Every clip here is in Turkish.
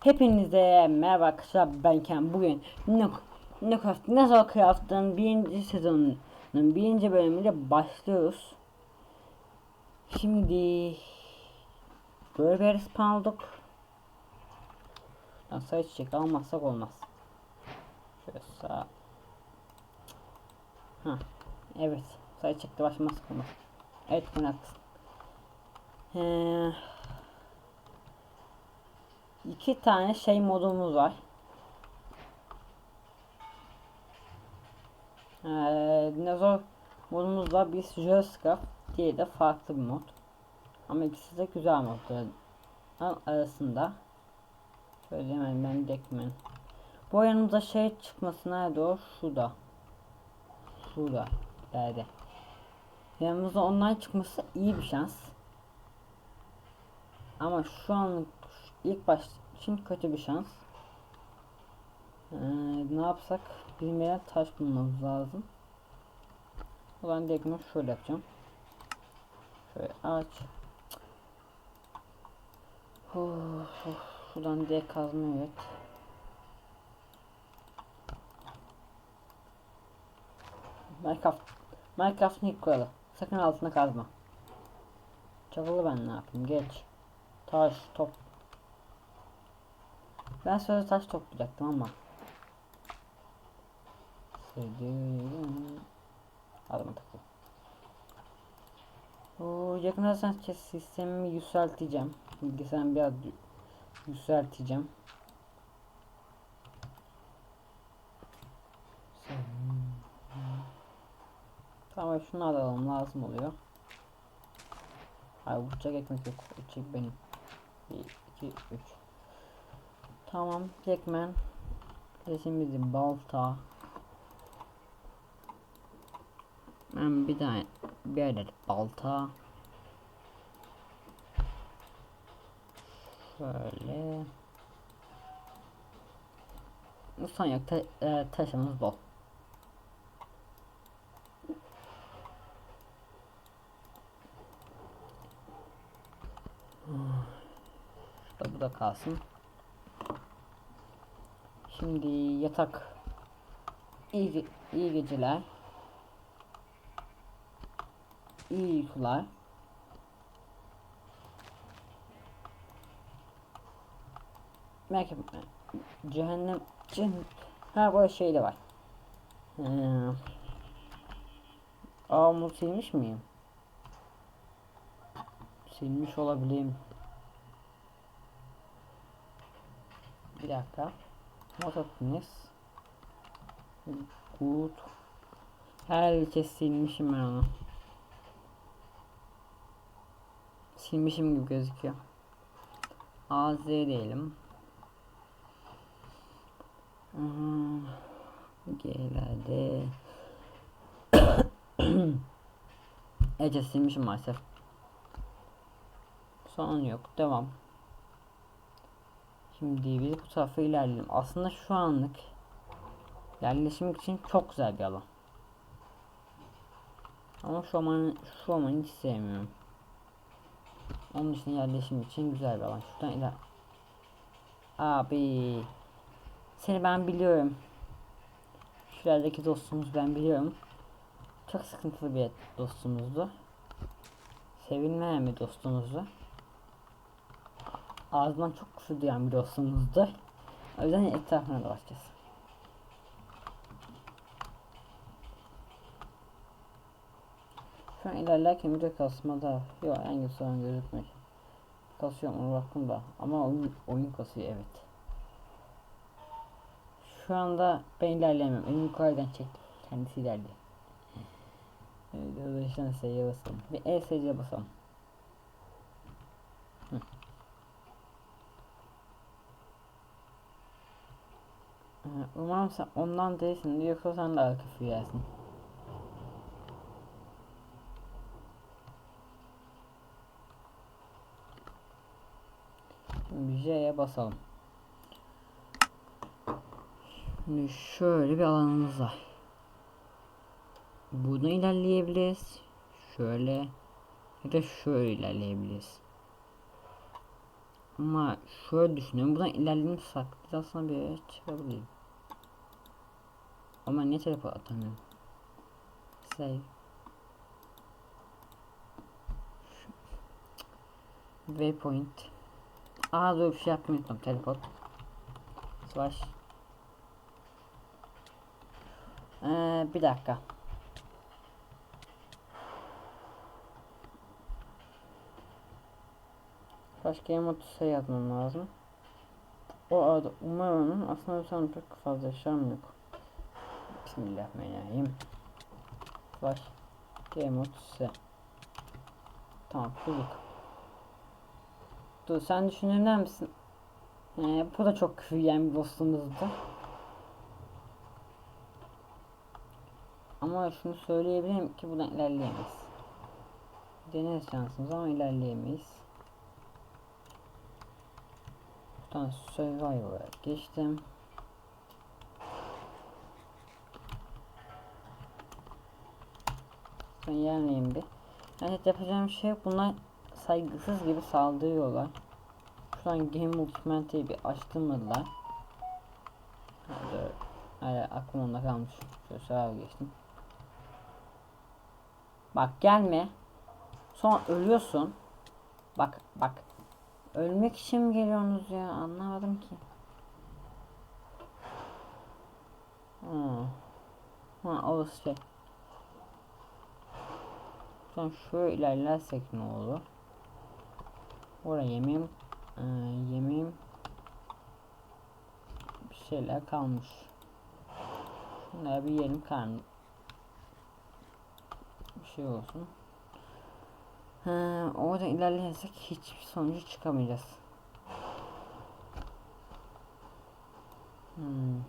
Hepinize merhaba arkadaşlar ben Ken. Bugün Minecraft Nasıl Craft'ın birinci sezonunun birinci bölümüyle başlıyoruz. Şimdi bir spawn olduk Nasıl çiçek almazsak olmaz. Şöyle sağ Ha evet. Sayı çekti başlamazsak olmaz Evet bunu haklısın. Eee iki tane şey modumuz var. Ee, dinozor modumuz var. Bir Jurassic diye de farklı bir mod. Ama ikisi de güzel modların arasında. Şöyle hemen ben dekmen. Bu yanımıza şey çıkması nerede o? Şurada. Şurada. Nerede? Yanımıza ondan çıkması iyi bir şans. Ama şu an ilk baş için kötü bir şans. Ee, ne yapsak bilmeyen taş bulmamız lazım. Direkt bunu şöyle yapacağım. Şöyle aç. Of, of, şuradan direkt kazma evet. Minecraft Minecraft'ın ilk kuralı. Sakın altına kazma. Çakalı ben ne yapayım geç. Taş top ben sonra taş toplayacaktım ama. Sevdim. Adıma takıl. Oo, yakında sen sistemimi yükselteceğim. Bilgisayarımı biraz yükselteceğim. Tamam şunu alalım lazım oluyor. Hayır bıçak ekmek yok. Bıçak benim. 1, 2, 3. Tamam Jackman. Resimizin balta. Ben bir tane bir adet balta. Şöyle. Son yok ta e, taşımız bol. Bu da kalsın. Şimdi yatak. İyi, iyi geceler. İyi uykular. Merak etme. Cehennem cin ha böyle şey de var. Ee, Aa bunu silmiş miyim? Silmiş olabilirim. Bir dakika. Mototnis. Good. Her şey silmişim ben onu. Silmişim gibi gözüküyor. AZ diyelim. G'lerde. Ece silmişim maalesef. Son yok. Devam. Şimdi biz bu tarafa ilerleyelim. Aslında şu anlık yerleşmek için çok güzel bir alan. Ama şu aman şu amanı hiç sevmiyorum. Onun için yerleşim için güzel bir alan. Şuradan iler. Abi. Seni ben biliyorum. Şuradaki dostumuz ben biliyorum. Çok sıkıntılı bir dostumuzdu. Sevilmeyen bir dostumuzdu ağzından çok kısa duyan bir dostumuzdur. O yüzden etrafına dolaşacağız. Şu an ilerlerken de kasmada yok en güzel sorun gözükmek. Kasıyor onu baktım da ama oyun, oyun kasıyor evet. Şu anda ben ilerleyemem. Elimi yukarıdan çektim. Kendisi ilerliyor. Evet, arkadaşlar S'ye basalım. Bir ESC'ye basalım. Umarım sen ondan değilsin yoksa sen de arka yersin. J'ye basalım. Şimdi şöyle bir alanımız var. Bunu ilerleyebiliriz. Şöyle ya da şöyle ilerleyebiliriz. Ama şöyle düşünüyorum. Buradan ilerlemişsek biz aslında bir yere çıkabiliriz. Ama ne tarafa atamıyorum? Save. Waypoint. Aa dur bir şey yapmayı unuttum. Teleport. Slash. Ee, bir dakika. Game mode şey yazmam lazım. O arada umarım aslında bir tane pek fazla eşyam yok. Bismillahirrahmanirrahim. Slash game se. Tamam bulduk. Dur sen düşünürler misin? Ee, bu da çok bir dostumuzdu. Ama şunu söyleyebilirim ki buradan ilerleyemeyiz. Deneriz şansımız ama ilerleyemeyiz. Buradan Survivor'a geçtim. Sen yerleyeyim bir. Evet yapacağım şey bunlar saygısız gibi saldırıyorlar. Şu an Game Multimeter'ı bir açtırmadılar. Hadi, hadi aklım onda kalmış. Şöyle sağa geçtim. Bak gelme. Sonra ölüyorsun. Bak bak. Ölmek için mi geliyorsunuz ya? Anlamadım ki. Hmm. Ha orası şey. Sonra şöyle ilerlersek ne olur? Oraya yemeğim ee, yemeğim bir şeyler kalmış. Şunlara bir yiyelim karnı bir şey olsun. Ha, orada ilerlersek hiçbir sonucu çıkamayacağız. Hmm.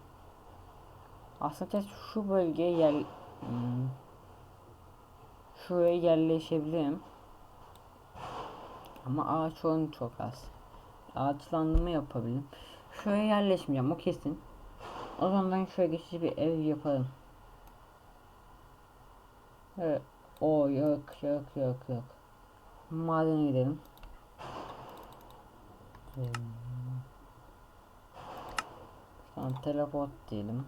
Aslında şu bölgeye yer hmm. Şuraya yerleşebilirim. Ama ağaç oranı çok az. Ağaçlandırma yapabilirim. Şuraya yerleşmeyeceğim o kesin. O zaman şöyle geçici bir ev yaparım. Evet. O yok yok yok yok. Madene gidelim. Tamam teleport diyelim.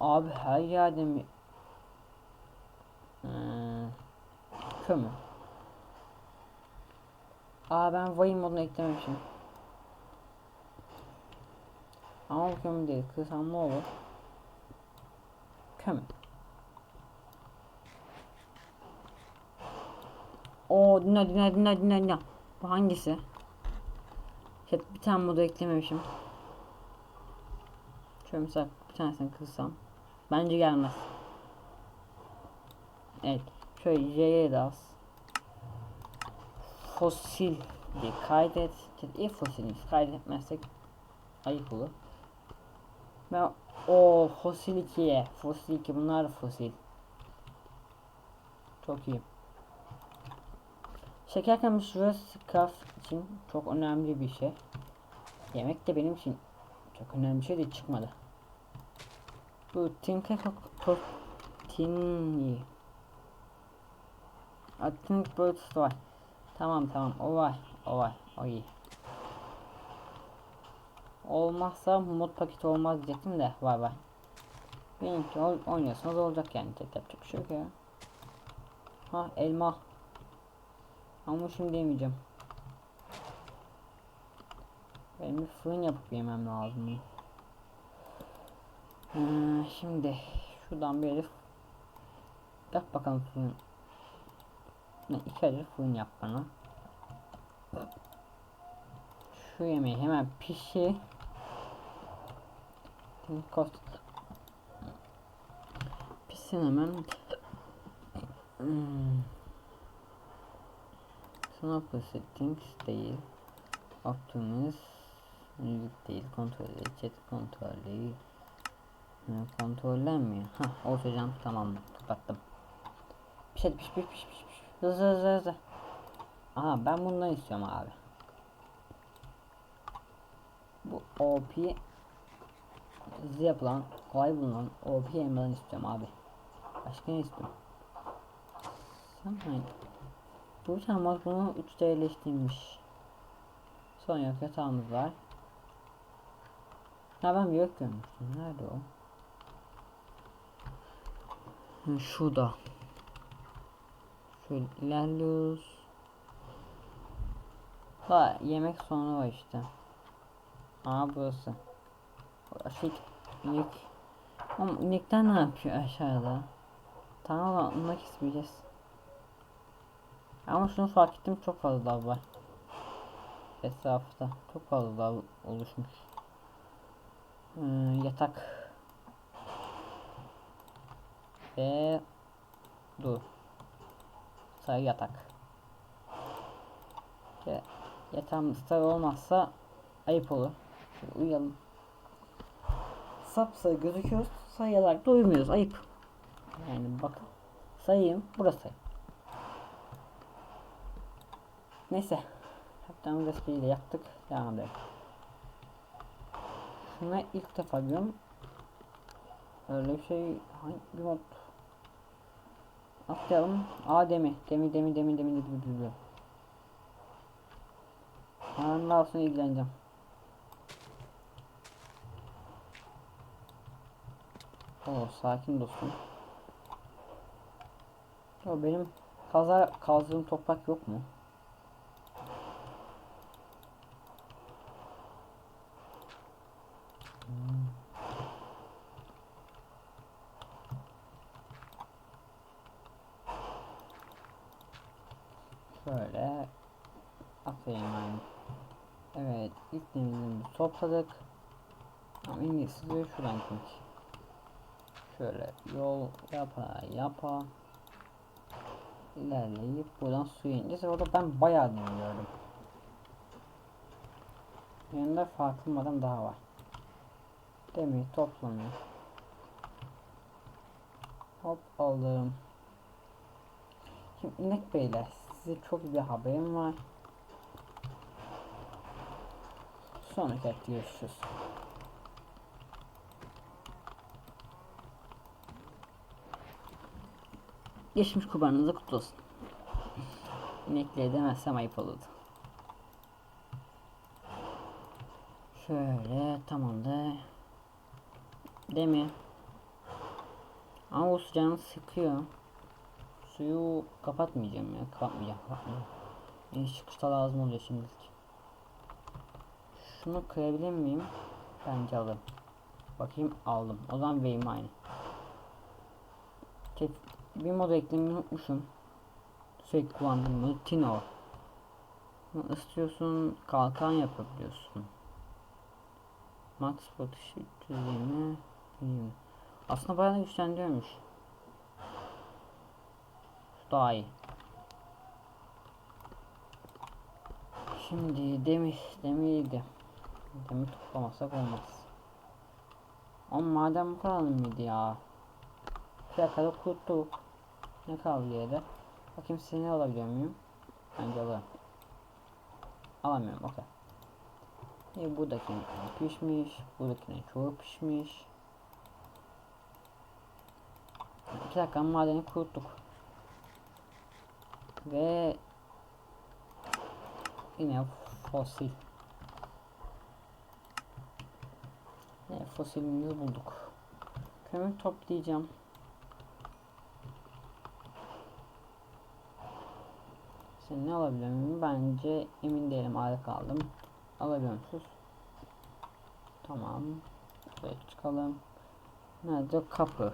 Abi her yerde mi? Kömür. Aa ben Vayne modunu eklememişim. Ama bu kömür değil. Kırsam ne olur? Kömür. O dinle dinle dinle dinle dinle. Bu hangisi? Şey, bir tane modu eklememişim. Şöyle mesela bir tanesini kırsam. Bence gelmez. Evet. Şöyle J'ye de az. Fosil diye kaydet. İyi fosilmiş. Kaydetmezsek ayıp olur. Ben o fosil 2'ye. Fosil 2 bunlar fosil. Çok iyi. Şeker kamışı craft için çok önemli bir şey. Yemek de benim için çok önemli bir şey de çıkmadı. Bu tinker tini. Atink birds var. Tamam tamam o var o var o iyi. Olmazsa mod paketi olmaz diyecektim de var var. Benimki oynuyorsanız olacak yani tek yapacak bir şey yok ya. Ha elma. Ama şimdi yemeyeceğim. Benim bir fırın yapıp yemem lazım. Ee, şimdi şuradan bir herif yap bakalım fırın. Ne iki adet fırın yap bana. Şu yemeği hemen pişir. Pişsin hemen. Hmm. Snapper settings değil. Optimus müzik değil. Kontrol chat kontrolü. Kontrollenmiyor. Ha olacağım tamam kapattım. Piş hadi piş piş piş piş piş. Hızlı hızlı hızlı. Aha ben bundan istiyorum abi. Bu OP hızlı yapılan kolay bulunan OP elmadan istiyorum abi. Başka ne istiyorum? Hangi? Bu tane bunu 3 değerleştirmiş. Son yok yatağımız var. Ha ben bir yok görmüştüm. Nerede o? Şurada. Şöyle ilerliyoruz. Ha yemek sonra var işte. Aa burası. Şey inek. Ama inekler ne yapıyor aşağıda? Tamam anlamak isteyeceğiz. Ama şunu fark ettim çok fazla lav var. Etrafta çok fazla lav oluşmuş. Ee, yatak. Ve dur. Sarı yatak. Ya, yatağım sarı olmazsa ayıp olur. Şöyle uyuyalım. Sapsarı gözüküyoruz. Sayıyarak da uyumuyoruz. Ayıp. Yani bak. Sayayım. Burası. Neyse. Yaptığımız espriyi de yaptık. Devam edelim. Şuna ilk defa görüyorum. Öyle bir şey hangi mod atlayalım. A demi. Demi demi demi demi demi demi. Ondan sonra ilgileneceğim. Oo sakin dostum. O benim kaza kazdığım toprak yok mu? Şöyle atayım yani. Evet ilk denizimizi topladık. Ama en de şuradan gitmek. Şöyle yol yapa yapa ilerleyip buradan suya ineceğiz. Orada ben bayağı dinliyorum. Yanında farklı adam daha var. Demir toplanıyor. Hop aldım. Şimdi inek beyler size çok bir haberim var. Sonraki hafta görüşürüz. Geçmiş kurbanınıza kutlu olsun. İnekliğe demezsem ayıp olurdu. Şöyle tamamdır. Değil mi? Ama o sıcağını sıkıyor. Suyu kapatmayacağım ya. Kapatmayacağım. kapatmayacağım. En çıkışta lazım oluyor şimdilik. Şunu kırabilir miyim? Bence alırım. Bakayım aldım. O zaman benim aynı. Tek bir mod eklemeyi unutmuşum. Sürekli kullandığım Tino. Bunu istiyorsun kalkan yapabiliyorsun. Max Protection 320 20. Aslında bayağı güçlendiriyormuş. Daha iyi. Şimdi demir, demiriydi. Demir toplamazsak olmaz. Ama madem bu kadar mıydı ya? Plakalı kurttuk. Ne kaldı geride? Bakayım seni alabiliyor muyum? Bence alırım. Alamıyorum okey. E, buradakine pişmiş. Buradakine çoğu pişmiş. İki dakika madeni kuruttuk. Ve yine fosil. Ne fosilimizi bulduk. Kömür toplayacağım. Sen ne alabiliyor muyum? Bence emin değilim. Ağrı kaldım. Alabiliyor musunuz? Tamam. Şöyle çıkalım. Nerede? Kapı.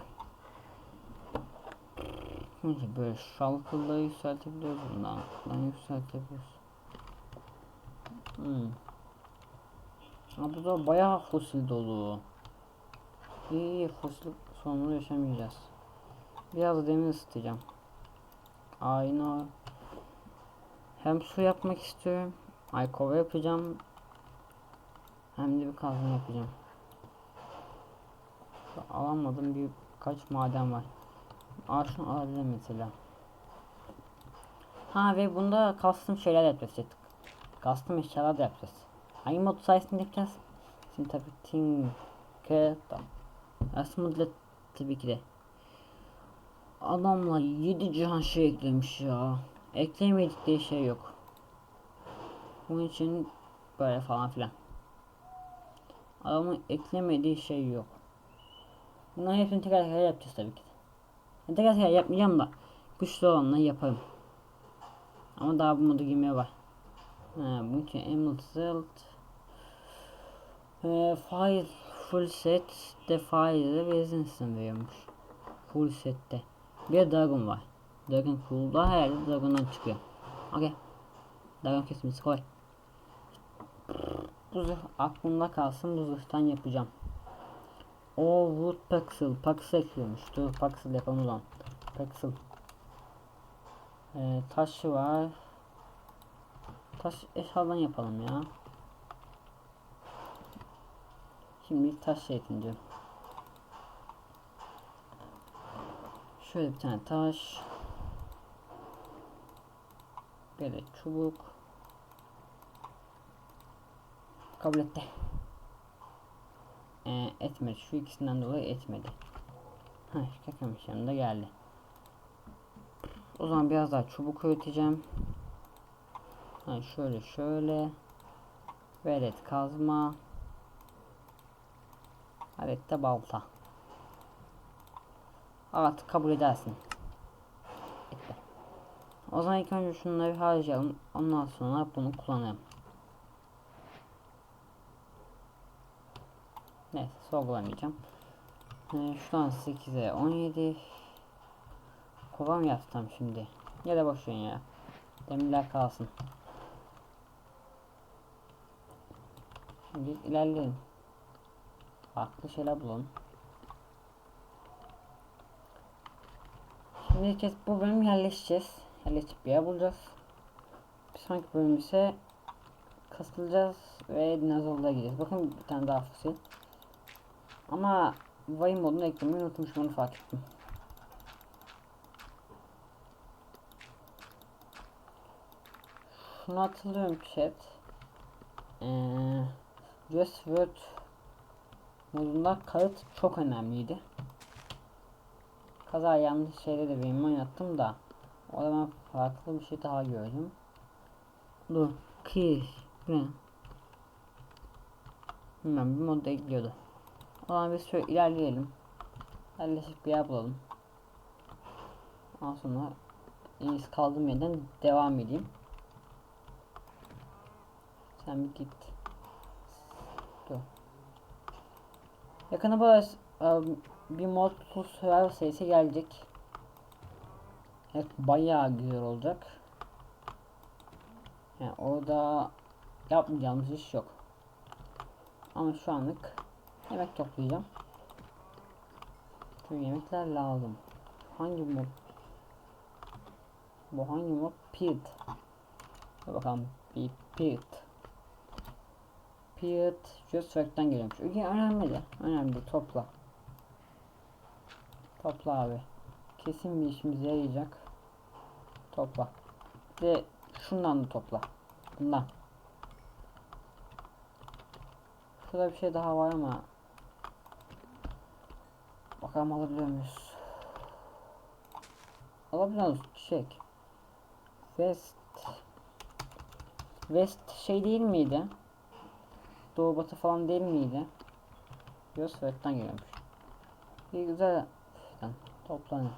Neyse böyle şalkıları yükseltebiliyoruz bundan. Bundan yükseltebiliyoruz. Hmm. Ha burada bayağı fosil dolu. İyi fosil sorunu yaşamayacağız. Biraz demir ısıtacağım. Aynı hem su yapmak istiyorum. Ay kova yapacağım. Hem de bir kazma yapacağım. Alamadım bir kaç maden var. Aa şunu alabilirim mesela. Ha ve bunda custom şeyler yapacağız. Custom eşyalar da yapacağız. Hangi mod sayesinde yapacağız? Şimdi tabii Tinker'da. Aslında tabii ki de. Adamla 7 cihan şey eklemiş ya. Eklemedikleri şey yok. Bunun için Böyle falan filan. Adamın eklemediği şey yok. Bunların hepsini tekrar tekrar yapacağız tabii ki. Tekrar tekrar yapmayacağım da güçlü olanla yaparım. Ama daha bu modu girmeye var. Ha, bu Emerald Zelt e, Fire Full Set de Fire'de Resistance veriyormuş. Full sette. Bir Dragon var. Dragon Cool'da herhalde Dragon'dan çıkıyor. Okey. Dragon kesmesi kolay. Bu zırh aklımda kalsın bu zırhtan yapacağım. O Wood Pixel. Pixel ekliyormuş. Dur Pixel yapalım zaman. Pixel. Ee, taşı var. Taş eşyadan yapalım ya. Şimdi taş eğitimci. Şöyle bir tane taş. Bir de çubuk. Kabul etti. Ee, etmedi. Şu ikisinden dolayı etmedi. Heh, kakamış yanında geldi. O zaman biraz daha çubuk üreteceğim. Ha, şöyle şöyle. Velet kazma. Evet de balta. Artık kabul edersin. Etti. O zaman ilk önce şunları harcayalım. Ondan sonra bunu kullanalım. Neyse sorgulamayacağım. Ee, şuradan 8'e 17. Kova mı yapsam şimdi? Ya da boş ya. Demirler kalsın. Şimdi ilerleyelim. Farklı şeyler bulalım. Şimdi kez bu bölüm yerleşeceğiz. Yerleşip bir yer bulacağız. Bir sonraki bölüm ise kasılacağız ve dinozorlara gideceğiz. Bakın bir tane daha fosil. Ama Vay modunu eklemeyi unutmuşum onu fark ettim. Şunu hatırlıyorum chat. Ee, Just Word modunda kayıt çok önemliydi. Kaza yanlış şeyde de benim oynattım da o zaman farklı bir şey daha gördüm. Dur. Ne? Bilmem bir modda ekliyordu. O zaman biz şöyle ilerleyelim. Yerleşik bir yer bulalım. Ondan sonra iyisi kaldığım yerden devam edeyim. Sen bir git. Dur. Yakında böyle e, bir mod survival serisi gelecek. Evet bayağı güzel olacak. Yani orada yapmayacağımız iş yok. Ama şu anlık yemek toplayacağım. Çünkü yemekler lazım. Hangi mod? Bu hangi mod? Pit. Dur bakalım. Bir pit. Pit. Fact'ten geliyormuş. Öyle önemli de. Önemli. Topla. Topla abi. Kesin bir işimize yarayacak. Topla. Ve şundan da topla. Bundan. Şurada bir şey daha var ama Bakalım alabiliyor muyuz? Alabiliyoruz çiçek. West West şey değil miydi? Doğu batı falan değil miydi? Göz West'ten geliyormuş. İyi güzel. Şuradan toplanın.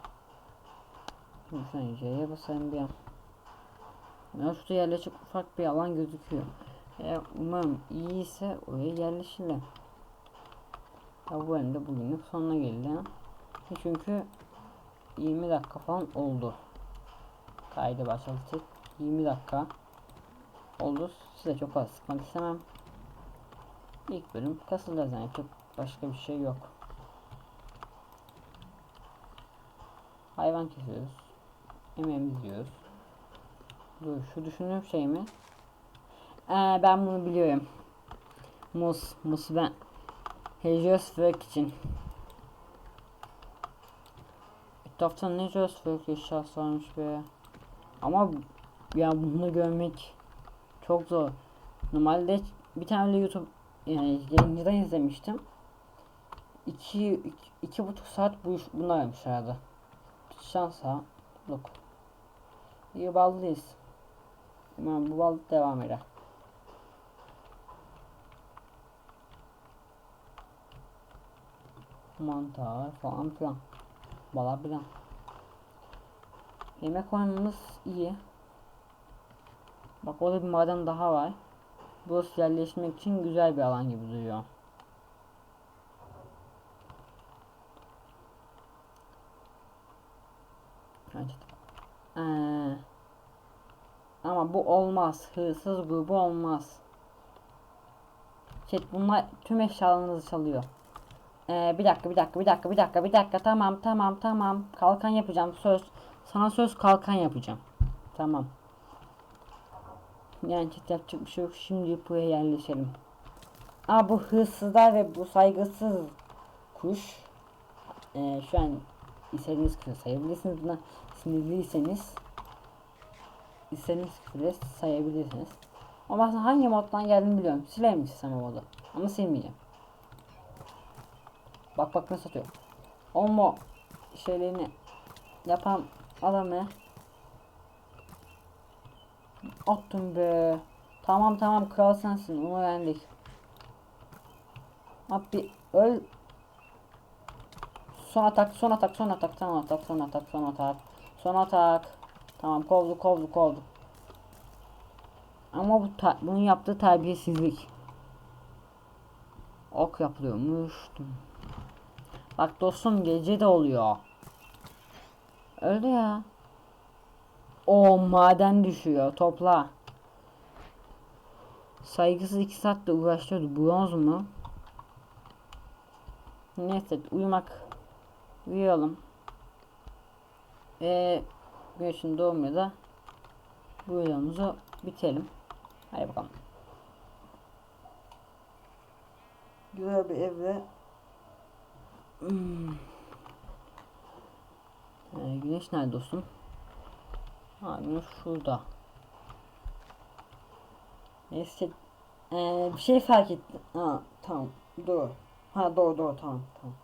Şimdi şuna C'ye basayım bir an. Şurada yerleşik ufak bir alan gözüküyor. Eğer umarım iyi ise oraya yerleşirler. Ya bu bölümde bugünlük sonuna geldi. Çünkü 20 dakika falan oldu. Kaydı başlattık. 20 dakika oldu. Size çok fazla sıkmak istemem. İlk bölüm kasılacağız yani çok başka bir şey yok. Hayvan kesiyoruz. Yemeğimizi yiyoruz. Dur şu düşündüğüm şey mi? Ee, ben bunu biliyorum. Mus, mus ben Heliosferik için. Etrafta ne Heliosferik eşyası varmış be. Ama ya bunu görmek çok zor. Normalde bir tane YouTube yani yayıncıdan izlemiştim. İki, iki, iki buçuk saat bu iş bunlar yapmışlardı. Şansa. Look. İyi ballıyız. Umarım bu bal devam eder. Mantar falan filan. Bala filan. Yemek oranımız iyi. Bak orada bir maden daha var. Burası yerleşmek için güzel bir alan gibi duruyor. Ee, ama bu olmaz. Hırsız grubu olmaz. Chat bunlar tüm eşyalarınızı çalıyor. Ee, bir dakika bir dakika bir dakika bir dakika bir dakika. Tamam tamam tamam. Kalkan yapacağım söz. Sana söz kalkan yapacağım. Tamam. Yani chat yapacak bir şey yok. Şimdi buraya yerleşelim. Aa bu hırsızlar ve bu saygısız kuş ee, şu an istediğiniz küfür sayabilirsiniz buna. Sinirliyseniz istediğiniz küfür sayabilirsiniz. Ama ben hangi moddan geldiğini biliyorum. Silerim sistem o modu ama silmeyeceğim Bak bak nasıl atıyor. Olmo şeylerini yapan adamı attım be. Tamam tamam kral sensin onu öğrendik. Abi öl. Son atak son atak son atak son atak son atak son atak. Son atak. Tamam kovdu kovdu kovdu. Ama bu bunun yaptığı terbiyesizlik. Ok yapılıyormuş. Bak dostum gece de oluyor. Öyle ya. O maden düşüyor. Topla. Saygısız iki saatte uğraşıyordu. Bronz mu? Neyse uyumak. Uyuyalım. Ve güneşin doğumuyla da bu videomuzu bitelim. Hadi bakalım. Güzel bir evde Hmm. Ee, güneş nerede dostum? Ha güneş şurada. Neyse. Ee, bir şey fark ettim. Ha tamam. Doğru. Ha doğru doğru tamam tamam.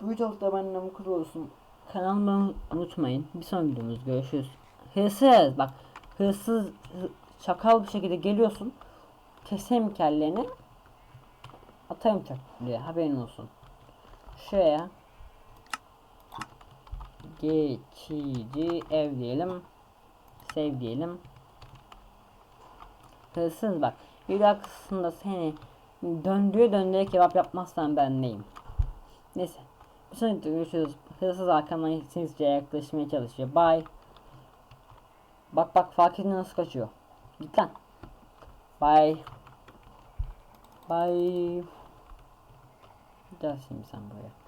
Bu videoda benden bu olsun. Kanalımı unutmayın. Bir sonraki videomuz görüşürüz. Hırsız bak. Hırsız hı- çakal bir şekilde geliyorsun. Keseyim kellerini. Atayım diye haberin olsun şuraya. Geçici ev diyelim. Sev diyelim. Hırsız bak. Bir kısmında seni döndüğü döndüğü kebap yapmazsan ben neyim? Neyse. Bir sonraki görüşürüz. Hırsız arkamdan sinsice yaklaşmaya çalışıyor. Bye. Bak bak fark edin nasıl kaçıyor? Git lan. Bye. Bye Gel şimdi sen buraya.